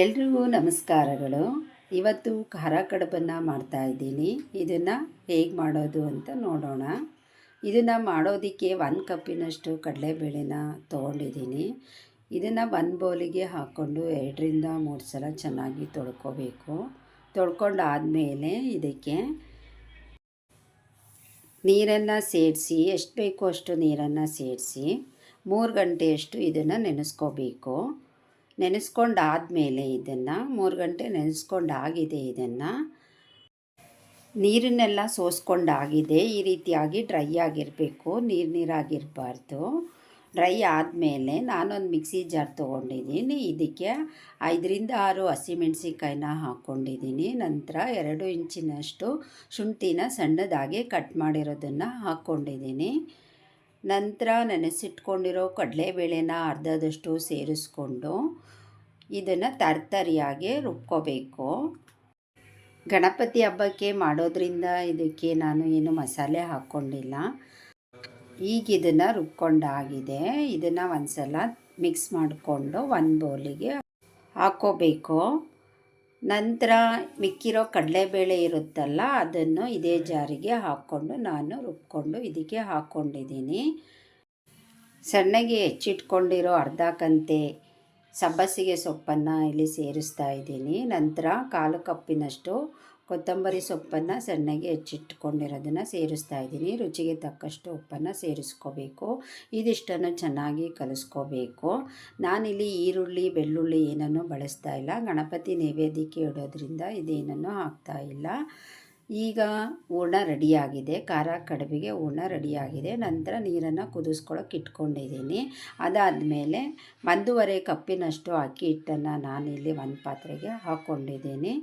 ಎಲ್ರಿಗೂ ನಮಸ್ಕಾರಗಳು. ಇವತ್ತು ಖಾರ ಕಡುಬನ್ನು ಮಾಡ್ತಾ ಇದ್ದೀನಿ. ಇದನ್ನು ಹೇಗೆ ಮಾಡೋದು ಅಂತ ನೋಡೋಣ. ಇದನ್ನು ಮಾಡೋದಕ್ಕೆ ಒನ್ ಕಪ್ಪಿನಷ್ಟು ಕಡಲೆಬೇಳೆನ ತೊಗೊಂಡಿದ್ದೀನಿ. ಇದನ್ನು ಒನ್ ಬೌಲಿಗೆ ಹಾಕ್ಕೊಂಡು ಎರಡರಿಂದ ಮೂರು ಸಲ ಚೆನ್ನಾಗಿ ತೊಳ್ಕೊಬೇಕು. ತೊಳ್ಕೊಂಡಾದಮೇಲೆ ಇದಕ್ಕೆ ನೀರನ್ನು ಸೇರಿಸಿ, ಎಷ್ಟು ಬೇಕೋ ಅಷ್ಟು ನೀರನ್ನು ಸೇರಿಸಿ ಮೂರು ಗಂಟೆಯಷ್ಟು ಇದನ್ನು ನೆನೆಸ್ಕೋಬೇಕು. ನೆನೆಸ್ಕೊಂಡಾದಮೇಲೆ ಇದನ್ನು, ಮೂರು ಗಂಟೆ ನೆನೆಸ್ಕೊಂಡಾಗಿದೆ ಇದನ್ನು, ನೀರನ್ನೆಲ್ಲ ಸೋಸ್ಕೊಂಡಾಗಿದೆ, ಈ ರೀತಿಯಾಗಿ ಡ್ರೈ ಆಗಿರಬೇಕು, ನೀರು ನೀರಾಗಿರಬಾರ್ದು. ಡ್ರೈ ಆದಮೇಲೆ ನಾನೊಂದು ಮಿಕ್ಸಿ ಜಾರ್ ತೊಗೊಂಡಿದ್ದೀನಿ ಇದಕ್ಕೆ ಐದರಿಂದ ಆರು ಹಸಿಮೆಣ್ಸಿಕಾಯಿನ ಹಾಕ್ಕೊಂಡಿದ್ದೀನಿ ನಂತರ ಎರಡು ಇಂಚಿನಷ್ಟು ಶುಂಠಿನ ಸಣ್ಣದಾಗಿ ಕಟ್ ಮಾಡಿರೋದನ್ನು ಹಾಕ್ಕೊಂಡಿದ್ದೀನಿ ನಂತರ ನೆನೆಸಿಟ್ಕೊಂಡಿರೋ ಕಡಲೆಬೇಳೆನ ಅರ್ಧದಷ್ಟು ಸೇರಿಸ್ಕೊಂಡು ಇದನ್ನು ತರ್ತರಿಯಾಗಿ ರುಬ್ಕೋಬೇಕು. ಗಣಪತಿ ಹಬ್ಬಕ್ಕೆ ಮಾಡೋದ್ರಿಂದ ಇದಕ್ಕೆ ನಾನು ಏನು ಮಸಾಲೆ ಹಾಕ್ಕೊಂಡಿಲ್ಲ. ಈಗ ಇದನ್ನು ರುಬ್ಕೊಂಡಾಗಿದೆ. ಇದನ್ನು ಒಂದು ಸಲ ಮಿಕ್ಸ್ ಮಾಡಿಕೊಂಡು ಒಂದು ಬೌಲಿಗೆ ಹಾಕ್ಕೋಬೇಕು. ನಂತರ ಮಿಕ್ಕಿರೋ ಕಡಲೆಬೇಳೆ ಇರುತ್ತಲ್ಲ, ಅದನ್ನು ಇದೇ ಜಾರಿಗೆ ಹಾಕ್ಕೊಂಡು ನಾನು ರುಬ್ಕೊಂಡು ಇದಕ್ಕೆ ಹಾಕ್ಕೊಂಡಿದ್ದೀನಿ. ಸಣ್ಣಗೆ ಹೆಚ್ಚಿಟ್ಕೊಂಡಿರೋ ಅರ್ಧ ಕಂತೆ ಸಬ್ಬಸಿಗೆ ಸೊಪ್ಪನ್ನು ಇಲ್ಲಿ ಸೇರಿಸ್ತಾ ಇದ್ದೀನಿ. ನಂತರ ಕಾಲು ಕಪ್ಪಿನಷ್ಟು ಕೊತ್ತಂಬರಿ ಸೊಪ್ಪನ್ನು ಸಣ್ಣಗೆ ಹೆಚ್ಚಿಟ್ಕೊಂಡಿರೋದನ್ನು ಸೇರಿಸ್ತಾ ಇದ್ದೀನಿ. ರುಚಿಗೆ ತಕ್ಕಷ್ಟು ಉಪ್ಪನ್ನು ಸೇರಿಸ್ಕೋಬೇಕು. ಇದಿಷ್ಟನ್ನು ಚೆನ್ನಾಗಿ ಕಲಿಸ್ಕೋಬೇಕು. ನಾನಿಲ್ಲಿ ಈರುಳ್ಳಿ, ಬೆಳ್ಳುಳ್ಳಿ ಏನನ್ನು ಬಳಸ್ತಾ ಇಲ್ಲ. ಗಣಪತಿ ನೈವೇದ್ಯಕ್ಕೆ ಇಡೋದ್ರಿಂದ ಇದೇನನ್ನು ಹಾಕ್ತಾ ಇಲ್ಲ. ಈಗ ಹೂರ್ಣ ರೆಡಿಯಾಗಿದೆ. ಖಾರ ಕಡುಬಿಗೆ ಹೂರ್ಣ ರೆಡಿಯಾಗಿದೆ. ನಂತರ ನೀರನ್ನು ಕುದಿಸ್ಕೊಳ್ಳೋಕೆ ಇಟ್ಕೊಂಡಿದ್ದೀನಿ. ಅದಾದಮೇಲೆ ಒಂದೂವರೆ ಕಪ್ಪಿನಷ್ಟು ಅಕ್ಕಿ ಹಿಟ್ಟನ್ನು ನಾನಿಲ್ಲಿ ಒಂದು ಪಾತ್ರೆಗೆ ಹಾಕ್ಕೊಂಡಿದ್ದೀನಿ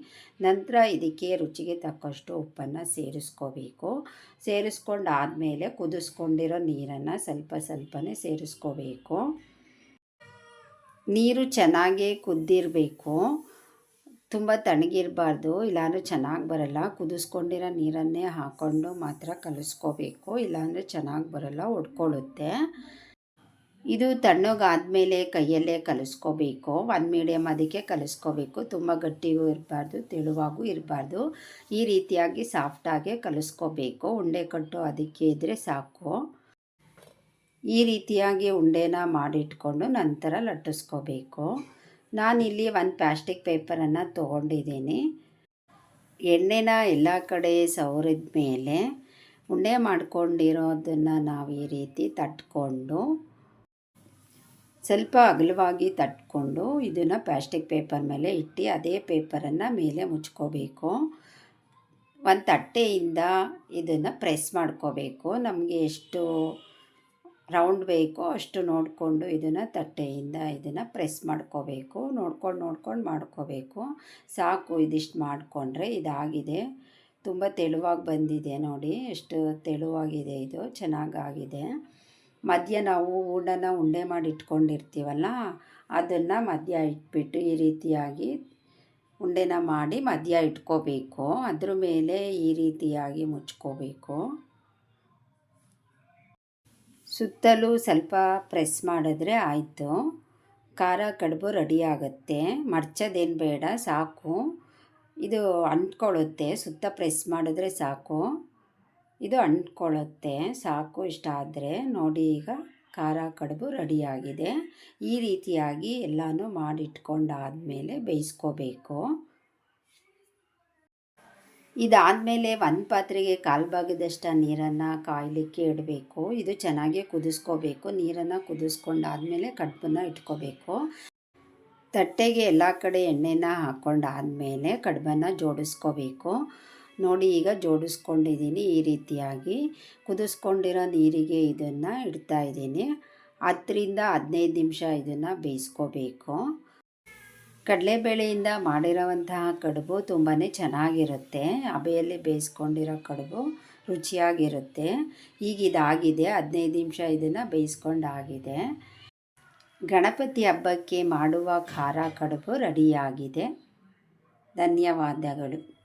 ನಂತರ ಇದಕ್ಕೆ ರುಚಿಗೆ ತಕ್ಕಷ್ಟು ಉಪ್ಪನ್ನು ಸೇರಿಸ್ಕೋಬೇಕು. ಸೇರಿಸ್ಕೊಂಡು ಆದಮೇಲೆ ಕುದಿಸ್ಕೊಂಡಿರೋ ನೀರನ್ನು ಸ್ವಲ್ಪ ಸ್ವಲ್ಪನೇ ಸೇರಿಸ್ಕೋಬೇಕು. ನೀರು ಚೆನ್ನಾಗಿ ಕುದ್ದಿರಬೇಕು. ತುಂಬ ತಣ್ಣಗಿರಬಾರ್ದು, ಇಲ್ಲಾಂದರೆ ಚೆನ್ನಾಗಿ ಬರಲ್ಲ. ಕುದಿಸ್ಕೊಂಡಿರೋ ನೀರನ್ನೇ ಹಾಕ್ಕೊಂಡು ಮಾತ್ರ ಕಲಿಸ್ಕೋಬೇಕು, ಇಲ್ಲಾಂದರೆ ಚೆನ್ನಾಗಿ ಬರಲ್ಲ, ಒಡ್ಕೊಳ್ಳುತ್ತೆ. ಇದು ತಣ್ಣಗಾದಮೇಲೆ ಕೈಯಲ್ಲೇ ಕಲಿಸ್ಕೋಬೇಕು. ಒಂದು ಮೀಡಿಯಮ್ ಅದಕ್ಕೆ ಕಲಿಸ್ಕೋಬೇಕು. ತುಂಬ ಗಟ್ಟಿಗೂ ಇರಬಾರ್ದು, ತೆಳುವಾಗೂ ಇರಬಾರ್ದು. ಈ ರೀತಿಯಾಗಿ ಸಾಫ್ಟಾಗೆ ಕಲಿಸ್ಕೋಬೇಕು. ಉಂಡೆ ಕಟ್ಟು ಅದಕ್ಕೆ ಇದ್ದರೆ ಸಾಕು. ಈ ರೀತಿಯಾಗಿ ಉಂಡೆನ ಮಾಡಿಟ್ಕೊಂಡು ನಂತರ ಲಟ್ಟಿಸ್ಕೋಬೇಕು. ನಾನಿಲ್ಲಿ ಒಂದು ಪ್ಲಾಸ್ಟಿಕ್ ಪೇಪರನ್ನು ತೊಗೊಂಡಿದ್ದೀನಿ. ಎಣ್ಣೆನ ಎಲ್ಲ ಕಡೆ ಸವರಿದ ಮೇಲೆ ಉಂಡೆ ಮಾಡ್ಕೊಂಡಿರೋದನ್ನು ನಾವು ಈ ರೀತಿ ತಟ್ಕೊಂಡು ಸ್ವಲ್ಪ ಅಗಲವಾಗಿ ತಟ್ಕೊಂಡು ಇದನ್ನು ಪ್ಲಾಸ್ಟಿಕ್ ಪೇಪರ್ ಮೇಲೆ ಇಟ್ಟು ಅದೇ ಪೇಪರನ್ನು ಮೇಲೆ ಮುಚ್ಕೋಬೇಕು. ಒಂದು ತಟ್ಟೆಯಿಂದ ಇದನ್ನು ಪ್ರೆಸ್ ಮಾಡ್ಕೋಬೇಕು. ನಮಗೆ ಎಷ್ಟು ರೌಂಡ್ ಬೇಕೋ, ಅಷ್ಟು ನೋಡಿಕೊಂಡು ಇದನ್ನು ತಟ್ಟೆಯಿಂದ ಇದನ್ನು ಪ್ರೆಸ್ ಮಾಡ್ಕೋಬೇಕು, ನೋಡ್ಕೊಂಡು ನೋಡ್ಕೊಂಡು ಮಾಡ್ಕೋಬೇಕು. ಸಾಕು, ಇದಿಷ್ಟು ಮಾಡಿಕೊಂಡ್ರೆ ಇದಾಗಿದೆ. ತುಂಬ ತೆಳುವಾಗಿ ಬಂದಿದೆ ನೋಡಿ, ಎಷ್ಟು ತೆಳುವಾಗಿದೆ ಇದು, ಚೆನ್ನಾಗಾಗಿದೆ. ಮಧ್ಯ ನಾವು ಹೂಡನ್ನು ಉಂಡೆ ಮಾಡಿ ಇಟ್ಕೊಂಡಿರ್ತೀವಲ್ಲ, ಅದನ್ನು ಮಧ್ಯ ಇಟ್ಬಿಟ್ಟು ಈ ರೀತಿಯಾಗಿ ಉಂಡೆನ ಮಾಡಿ ಮಧ್ಯ ಇಟ್ಕೋಬೇಕು. ಅದ್ರ ಮೇಲೆ ಈ ರೀತಿಯಾಗಿ ಮುಚ್ಕೋಬೇಕು. ಸುತ್ತಲೂ ಸ್ವಲ್ಪ ಪ್ರೆಸ್ ಮಾಡಿದ್ರೆ ಆಯಿತು. ಖಾರ, ಕಡುಬು ರೆಡಿ ಆಗುತ್ತೆ. ಮಡ್ಚೋದೇನು ಬೇಡ, ಸಾಕು. ಇದು ಅಂಟ್ಕೊಳ್ಳುತ್ತೆ. ಸುತ್ತ ಪ್ರೆಸ್ ಮಾಡಿದ್ರೆ ಸಾಕು. ಇದು ಅಂಟ್ಕೊಳ್ಳುತ್ತೆ. ಸಾಕು ಇಷ್ಟ ಆದರೆ. ನೋಡಿ ಈಗ ಖಾರ, ಕಡುಬು ರೆಡಿಯಾಗಿದೆ ಈ ರೀತಿಯಾಗಿ ಎಲ್ಲನೂ ಮಾಡಿಟ್ಕೊಂಡಾದಮೇಲೆ ಬೇಯಿಸ್ಕೋಬೇಕು. ಇದಾದಮೇಲೆ ಒಂದು ಪಾತ್ರೆಗೆ ಕಾಲು ಭಾಗದಷ್ಟು ನೀರನ್ನು ಕಾಯಲಿಕ್ಕೆ ಇಡಬೇಕು ಇದು ಚೆನ್ನಾಗಿ ಕುದಿಸ್ಕೋಬೇಕು. ನೀರನ್ನು ಕುದಿಸ್ಕೊಂಡಾದಮೇಲೆ ಕಡುಬನ್ನು ಇಟ್ಕೋಬೇಕು. ತಟ್ಟೆಗೆ ಎಲ್ಲ ಕಡೆ ಎಣ್ಣೆನ ಹಾಕ್ಕೊಂಡಾದಮೇಲೆ ಕಡುಬನ್ನು ಜೋಡಿಸ್ಕೋಬೇಕು. ನೋಡಿ, ಈಗ ಜೋಡಿಸ್ಕೊಂಡಿದ್ದೀನಿ ಈ ರೀತಿಯಾಗಿ. ಕುದಿಸ್ಕೊಂಡಿರೋ ನೀರಿಗೆ ಇದನ್ನು ಇಡ್ತಾ ಇದ್ದೀನಿ ಹತ್ತರಿಂದ ಹದಿನೈದು ನಿಮಿಷ ಇದನ್ನು ಬೇಯಿಸ್ಕೋಬೇಕು. ಕಡಲೆಬೇಳೆಯಿಂದ ಮಾಡಿರೋವಂತಹ ಕಡುಬು ತುಂಬಾ ಚೆನ್ನಾಗಿರುತ್ತೆ. ಹಬೆಯಲ್ಲಿ ಬೇಯಿಸ್ಕೊಂಡಿರೋ ಕಡುಬು ರುಚಿಯಾಗಿರುತ್ತೆ. ಈಗ ಇದಾಗಿದೆ. ಹದಿನೈದು ನಿಮಿಷ ಇದನ್ನು ಬೇಯಿಸ್ಕೊಂಡಾಗಿದೆ. ಗಣಪತಿ ಹಬ್ಬಕ್ಕೆ ಮಾಡುವ ಖಾರ ಕಡುಬು ರೆಡಿಯಾಗಿದೆ. ಧನ್ಯವಾದಗಳು.